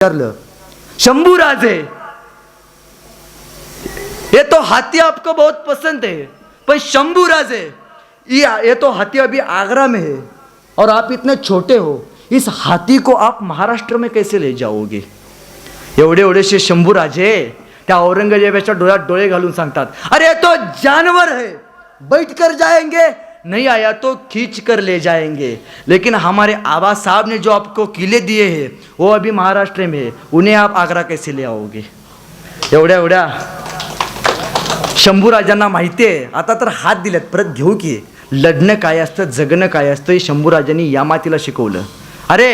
विचारलं शंभू राजे ये तो हाथी आपको बहुत पसंद है पर शंभू राजे ये तो हाथी अभी आगरा में है और आप इतने छोटे हो इस हाथी को आप महाराष्ट्र में कैसे ले जाओगे? एवढे एवढेसे शंभू राजे त्या औरंगजेबाच्या डोळ्यात डोळे घालून सांगतात अरे ये तो जानवर है बैठकर जाएंगे नहीं आया तो खींच कर ले जाएंगे। लेकिन हमारे आबा साहब ने जो आपको किले दिए हैं वो अभी महाराष्ट्र में है। उन्हें आप आगरा कैसे ले आओगे? एवढ्या एवढ्या शंभूराजांना माहिती आहे आता तर हात दिलेत परत घेऊ की। लढणं काय असतं जगणं काय असतं हे शंभूराजांनी या मातीला शिकवलं. अरे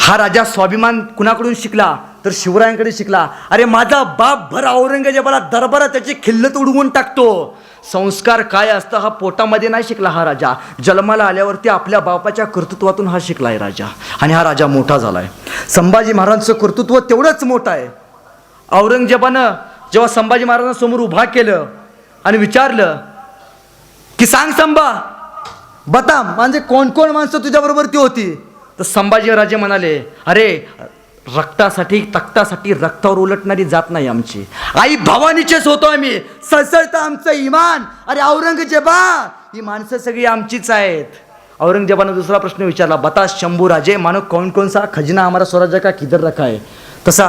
हा राजा स्वाभिमान कुणाकडून शिकला? तर शिवरायांकडे शिकला. अरे माझा बाप भर औरंगजेबाला दरबारात त्याची खिल्लत उडवून टाकतो. संस्कार काय असतं हा पोटामध्ये नाही शिकला हा राजा. जन्माला आल्यावरती आपल्या बापाच्या कर्तृत्वातून हा शिकला आहे राजा. आणि हा राजा मोठा झाला आहे संभाजी महाराजांचं कर्तृत्व तेवढंच मोठं आहे. औरंगजेबानं जेव्हा संभाजी महाराजांसमोर उभा केलं आणि विचारलं की सांग संभा बता म्हणजे कोण कोण माणसं तुझ्याबरोबर ती होती? तर संभाजी राजे म्हणाले अरे रक्तासाठी तक्तासाठी रक्तावर उलटणारी जात नाही आमची. आई भवानीचेच होतो आम्ही. सळसळतं आमचं इमान. अरे औरंगजेबा ही माणसं सगळी आमचीच आहेत. औरंगजेबानं दुसरा प्रश्न विचारला बता शंभू राजे मानो कौन कौन सा खजिना हमारा स्वराज्य का किधर रखा है तसा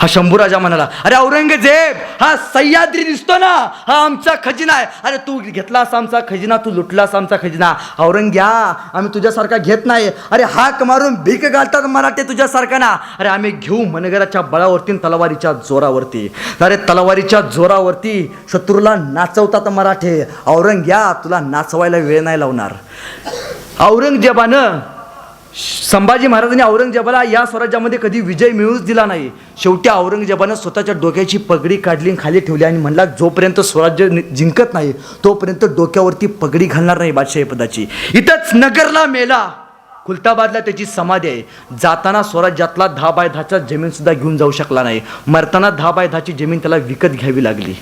हा शंभू राजा म्हणाला अरे औरंगजेब हा सह्याद्री दिसतो ना हा आमचा खजिना आहे. अरे तू घेतलास आमचा खजिना तू लुटलास आमचा खजिना. औरंग्या आम्ही तुझ्यासारखा घेत नाही. अरे हाक मारून भीक घालतात मराठे तुझ्यासारखा ना. अरे आम्ही घेऊ मनगराच्या बळावरती तलवारीच्या जोरावरती. अरे तलवारीच्या जोरावरती शत्रूला नाचवतात मराठे. औरंग्या तुला नाचवायला वेळ नाही लावणार. औरंगजेबानं संभाजी महाराजांनी औरंगजेबाला या स्वराज्यामध्ये कधी विजय मिळूच दिला नाही. शेवटी औरंगजेबानं स्वतःच्या डोक्याची पगडी काढली आणि खाली ठेवली आणि म्हणला जोपर्यंत स्वराज्य नि- जिंकत नाही तोपर्यंत डोक्यावरती पगडी घालणार नाही बादशाही पदाची. इथंच नगरला मेला. खुलताबादला त्याची समाधी आहे. जाताना स्वराज्यातला दहा बाय दहाचा जमीन सुद्धा घेऊन जाऊ शकला नाही. मरताना दहा बाय दहाची जमीन त्याला विकत घ्यावी लागली.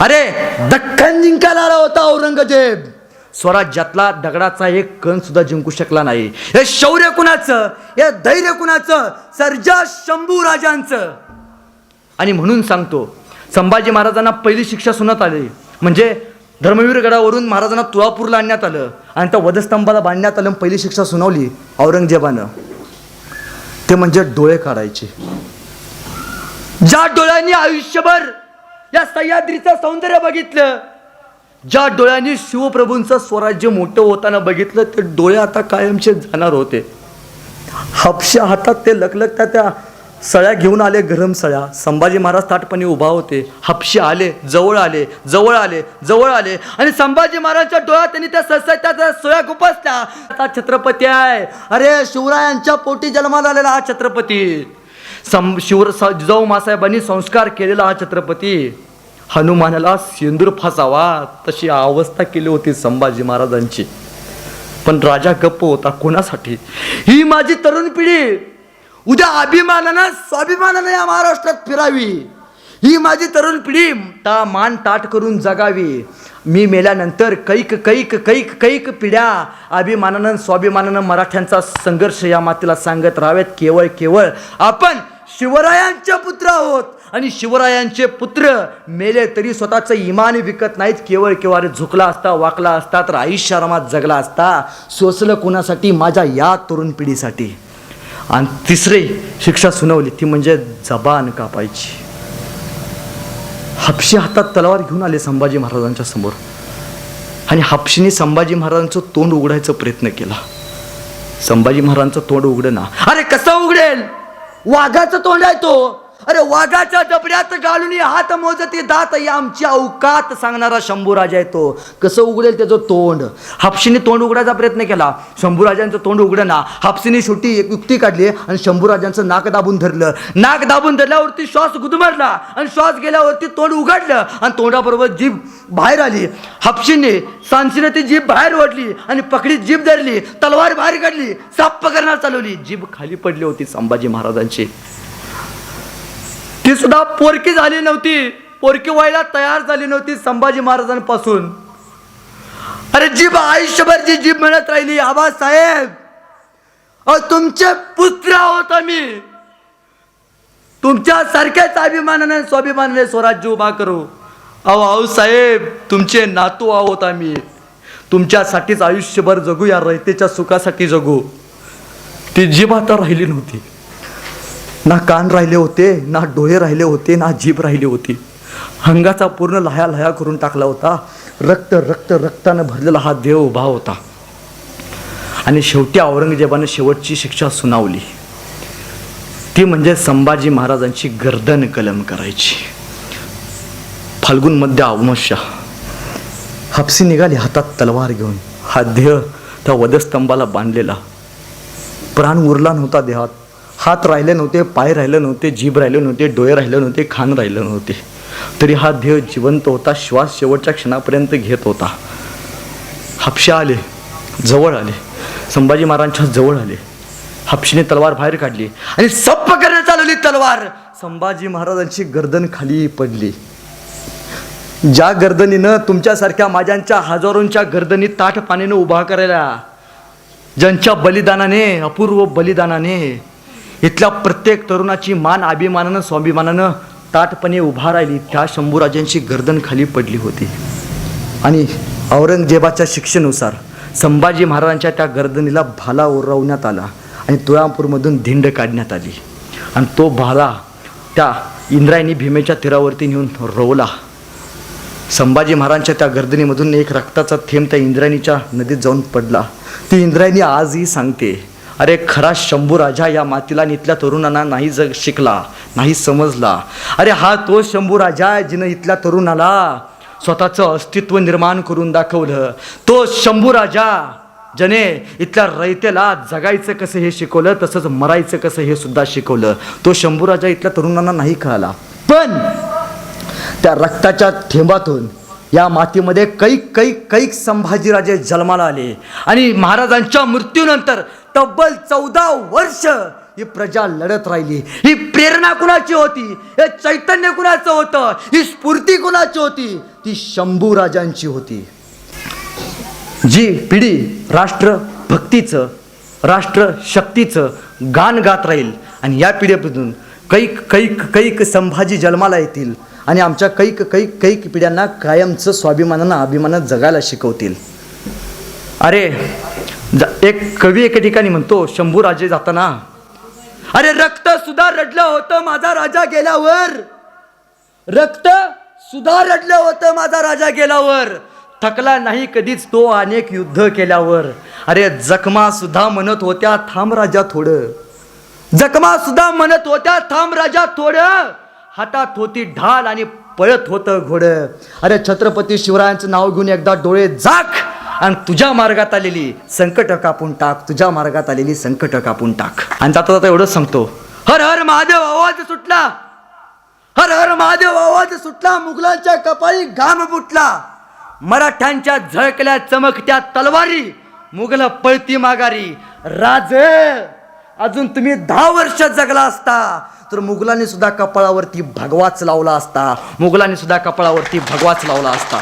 अरे दख्खन जिंकायला आला होता औरंगजेब. स्वराज्यातला दगडाचा एक कण सुद्धा जिंकू शकला नाही. हे शौर्य कुणाचं? हे धैर्य कुणाचं? सर्जा शंभू राजांचं. आणि म्हणून सांगतो संभाजी महाराजांना पहिली शिक्षा सुनत आली. म्हणजे धर्मवीर गडावरून महाराजांना तुळापूरला आणण्यात आलं. आणि त्या वधस्तंभाला बांधण्यात आलं पहिली शिक्षा सुनावली औरंगजेबानं. ते म्हणजे डोळे काढायचे. ज्या डोळ्यांनी आयुष्यभर या सह्याद्रीचं सौंदर्य बघितलं ज्या डोळ्यांनी शिवप्रभूंचं स्वराज्य मोठं होताना बघितलं ते डोळे आता कायमचे जाणार होते. हापशा हातात ते लखलखत्या त्या सळ्या घेऊन आले गरम सळ्या. संभाजी महाराज ताटपणे उभा होते. हापशे आले जवळ आले जवळ आले जवळ आले. आणि संभाजी महाराजच्या डोळ्यात त्यांनी त्या ससाच्या त्या सळ्या खुपसल्या आता छत्रपती आहे. अरे शिवरायांच्या पोटी जन्माला आलेला हा छत्रपती. सं शिवर स जिजाऊ मासाहेबांनी संस्कार केलेला हा छत्रपती. हनुमानाला सिंदूर फासावा तशी अवस्था केली होती संभाजी महाराजांची. पण राजा गप्प होता कोणासाठी? ही माझी तरुण पिढी उद्या अभिमानानं स्वाभिमानानं या महाराष्ट्रात फिरावी. ही माझी तरुण पिढी ता मान ताट करून जगावी. मी मेल्यानंतर कैक कैक कैक कैक पिढ्या अभिमानानं स्वाभिमानानं मराठ्यांचा संघर्ष या मातीला सांगत राहावेत. केवळ केवळ आपण शिवरायांचे पुत्र आहोत. आणि शिवरायांचे पुत्र मेले तरी स्वतःचं इमान विकत नाहीत. केवळ केवळ झुकला असता वाकला असता तर आयुष्य आरामात जगला असता. सोसलं कोणासाठी? माझ्या या तरुण पिढीसाठी. आणि तिसरी शिक्षा सुनावली ती म्हणजे जबान कापायची. हापशी हातात तलवार घेऊन आले संभाजी महाराजांच्या समोर. आणि हापशीने संभाजी महाराजांचं तोंड उघडायचा प्रयत्न केला. संभाजी महाराजांचं तोंड उघडं ना. अरे कसं उघडेल? वाघाचं तोंड आहे तो. अरे वाघाच्या जबड्यात घालून हात मोजते दात. या आमची अवकात सांगणारा शंभूराजा येतो तो. कसं उघडेल त्याचं तोंड? हापशीने तोंड उघडायचा प्रयत्न केला. शंभूराजांचं तोंड उघडना हापशीने शेवटी एक युक्ती काढली आणि शंभूराजांचं नाक दाबून धरलं. नाक दाबून धरल्यावरती श्वास गुदमरला आणि श्वास गेल्यावरती तोंड उघडलं आणि तोंडाबरोबर जीभ बाहेर आली. हापशीने सांशीने ती जीभ बाहेर ओढली आणि पकडीत जीभ धरली. तलवार बाहेर काढली. साप करणार चालवली. जीभ खाली पडली होती संभाजी महाराजांची. ती सुद्धा पोरकी झाली नव्हती. पोरकी व्हायला तयार झाली नव्हती संभाजी महाराजांपासून. अरे जीभ आयुष्यभर जी जीभ म्हणत राहिली आबासाहेब अहो तुमचे पुत्र आहोत आम्ही. तुमच्या सारख्याच अभिमानाने स्वाभिमानाने स्वराज्य उभा करू. अहो आऊ साहेब तुमचे नातू आहोत आम्ही. तुमच्यासाठीच आयुष्यभर जगू या रयतेच्या सुखासाठी जगू. ती जीभ आता राहिली नव्हती. ना कान राहिले होते ना डोळे राहिले होते ना जीभ राहिली होती. हंगाचा पूर्ण लह्या लह्या करून टाकला होता. रक्त रक्त रक्तानं भरलेला हा देव उभा होता. आणि शेवटी औरंगजेबानं शेवटची शिक्षा सुनावली. ती म्हणजे संभाजी महाराजांची गर्दन कलम करायची. फाल्गुनमध्ये अवमशा हापसी निघाली हातात तलवार घेऊन. हा देह त्या वधस्तंभाला बांधलेला. प्राण उरला नव्हता देहात. हात राहिले नव्हते पाय राहिले नव्हते जीभ राहिले नव्हते डोळे राहिले नव्हते खान राहिले नव्हते. तरी हा देह जिवंत होता श्वास शेवटच्या क्षणापर्यंत घेत होता. हापशा आले जवळ आले. संभाजी महाराजांच्या जवळ आले. हापशीने तलवार बाहेर काढली आणि सप्प करण्यात चालवली तलवार. संभाजी महाराजांची गर्दन खाली पडली. ज्या गर्दनीनं तुमच्यासारख्या माझ्यांच्या हजारोंच्या गर्दनी ताठ पाण्यानं उभा करायला ज्यांच्या बलिदानाने अपूर्व बलिदानाने इथल्या प्रत्येक तरुणाची मान अभिमानानं स्वाभिमानानं ताटपणे उभा राहिली. त्या शंभूराजांची गर्दन खाली पडली होती. आणि औरंगजेबाच्या शिक्षेनुसार संभाजी महाराजांच्या त्या गर्दनीला भाला ओरवण्यात आला आणि तुळापूरमधून धिंड काढण्यात आली. आणि तो भाला त्या इंद्रायणी भीमेच्या तीरावरती नेऊन रोवला. संभाजी महाराजांच्या त्या गर्दनीमधून एक रक्ताचा थेंब त्या इंद्रायणीच्या नदीत जाऊन पडला. ती इंद्रायणी आजही सांगते अरे खरा शंभू राजा या मातीला आणि इथल्या तरुणांना नाही जग शिकला नाही समजला. अरे हा तो शंभू राजा आहे जिनं इथल्या तरुणाला स्वतःचं अस्तित्व निर्माण करून दाखवलं. तो शंभू राजा ज्याने इथल्या रयतेला जगायचं कसं हे शिकवलं तसंच मरायचं कसं हे सुद्धा शिकवलं. तो शंभू राजा इथल्या तरुणांना नाही कळाला. पण त्या रक्ताच्या थेंबातून या मातीमध्ये कैक कैक कैक संभाजीराजे जन्माला आले. आणि महाराजांच्या मृत्यूनंतर तब्बल चौदा वर्ष ही प्रजा लढत राहिली. ही प्रेरणा कुणाची होती? हे चैतन्य कुणाचं होतं? ही स्फूर्ती कुणाची होती? ती शंभू राजांची होती. जी पिढी राष्ट्र भक्तीचं राष्ट्र शक्तीचं गाण गात राहील आणि या पिढीमधून कैक कैक कैक संभाजी जन्माला येतील आणि आमच्या कैक कैक कैक पिढ्यांना कायमचं स्वाभिमानानं अभिमानात जगायला शिकवतील. अरे ज- एक कवी एके ठिकाणी म्हणतो शंभू राजे जाताना. अरे रक्त सुद्धा रडलं होतं माझा राजा गेल्यावर. रक्त सुद्धा रडलं होतं माझा राजा गेल्यावर. थकला नाही कधीच तो अनेक युद्ध केल्यावर. अरे जखमा सुद्धा म्हणत होत्या थांब राजा थोडं. जखमा सुद्धा म्हणत होत्या थांब राजा थोडं. हातात होती ढाल आणि पळत होतं घोडं. अरे छत्रपती शिवरायांचं नाव घेऊन एकदा डोळे जाख आणि तुझ्या मार्गात आलेली संकट कापून टाक. तुझ्या मार्गात आलेली संकट कापून टाक. आणि जाता जाता एवढंच सांगतो. हर हर महादेव आवाज सुटला. हर हर महादेव आवाज सुटला. मुघलांच्या कपाळी घाम फुटला. मराठ्यांच्या झळकल्या चमकत्या तलवारी. मुघल पळती माघारी. राज अजून तुम्ही दहा वर्ष जगला असता. तर मुघलांनी सुद्धा कपाळावरती भगवाच लावला असता. मुघलांनी सुद्धा कपाळावरती भगवाच लावला असता.